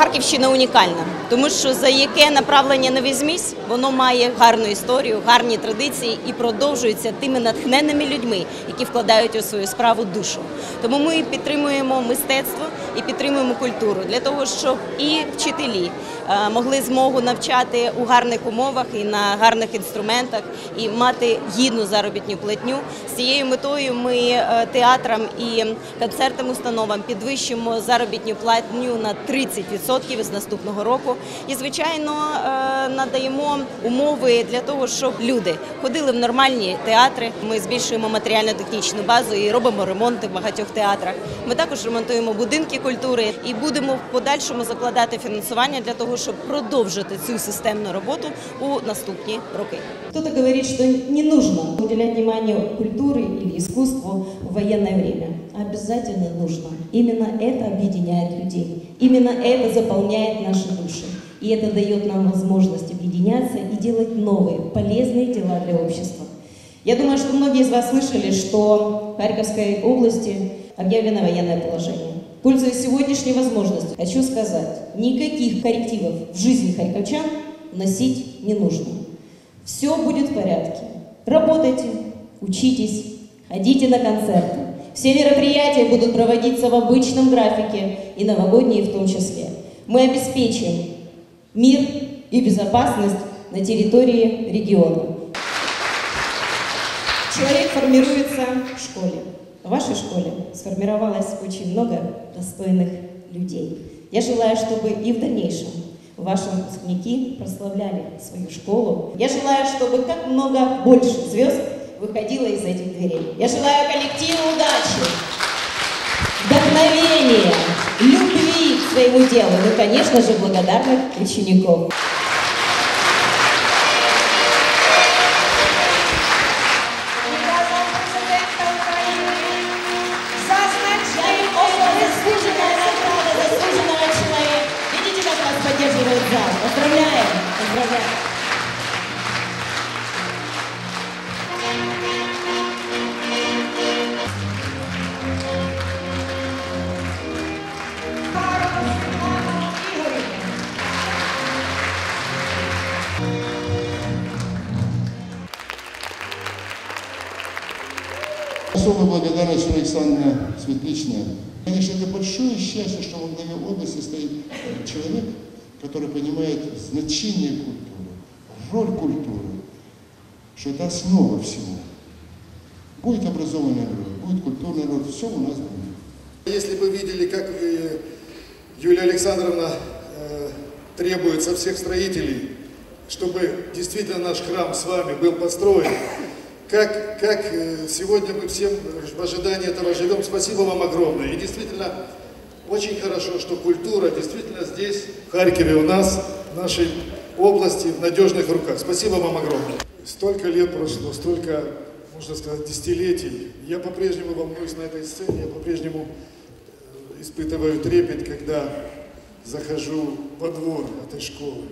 Харківщина унікальна, тому що за яке направлення не візьмись, воно має гарну історію, гарні традиції і продовжується тими натхненними людьми, які вкладають у свою справу душу. Тому ми підтримуємо мистецтво і підтримуємо культуру для того, щоб і вчителі е, могли змогу навчати у гарних умовах і на гарних інструментах, і мати гідну заробітну платню. З цією метою ми е, театрам і концертним установам підвищимо заробітну платню на 30% з наступного року І, звичайно, е, надаємо умови для того, щоб люди ходили в нормальні театри. Ми збільшуємо матеріально-технічну базу і робимо ремонти в багатьох театрах. Ми також ремонтуємо будинки культури і будемо в подальшому закладати фінансування для того, щоб продовжити цю системну роботу у наступні роки. Кто-то говорит, что не нужно уделять внимание культуре или искусству в военное время. Обязательно нужно. Именно это объединяет людей. Именно это заполняет наши души. И это дает нам возможность объединяться и делать новые, полезные дела для общества. Я думаю, что многие из вас слышали, что в Харьковской области объявлено военное положение. Пользуясь сегодняшней возможностью, хочу сказать, никаких коррективов в жизни харьковчан вносить не нужно. Все будет в порядке. Работайте, учитесь, ходите на концерты. Все мероприятия будут проводиться в обычном графике и новогодние в том числе. Мы обеспечим мир и безопасность на территории региона. Человек формируется в школе. В вашей школе сформировалось очень много достойных людей. Я желаю, чтобы и в дальнейшем ваши выпускники прославляли свою школу. Я желаю, чтобы как много больше звезд выходило из этих дверей. Я желаю коллективу удачи, вдохновения, любви своему делу, ну, конечно же, благодарных учеников. Указом президента Особо благодарность Александре Светличной. Конечно, это большое счастье, что в главе области стоит человек, который понимает значение культуры, роль культуры, что это основа всего. Будет образованный народ, будет культурный народ, все у нас будет. Если бы видели, как э, Юлия Александровна э, требует со всех строителей, чтобы действительно наш храм с вами был построен, как, как э, сегодня мы всем в ожидании этого живем, спасибо вам огромное. И действительно, очень хорошо, что культура действительно здесь, в Харькове у нас, в нашей области, в надежных руках. Спасибо вам огромное. Столько лет прошло, столько, можно сказать, десятилетий. Я по-прежнему волнуюсь на этой сцене, я по-прежнему э, испытываю трепет, когда захожу во двор этой школы.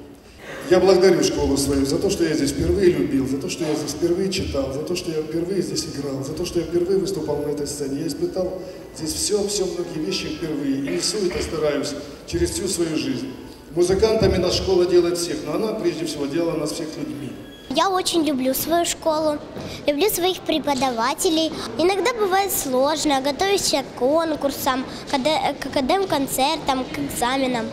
Я благодарю школу свою за то, что я здесь впервые любил, за то, что я здесь впервые читал, за то, что я впервые здесь играл, за то, что я впервые выступал на этой сцене. Я испытал здесь все, все многие вещи впервые. И несу это, стараюсь, через всю свою жизнь. Музыкантами нас школа делает всех, но она прежде всего делала нас всех людьми. Я очень люблю свою школу, люблю своих преподавателей. Иногда бывает сложно, готовишься к конкурсам, к академ-концертам, к экзаменам.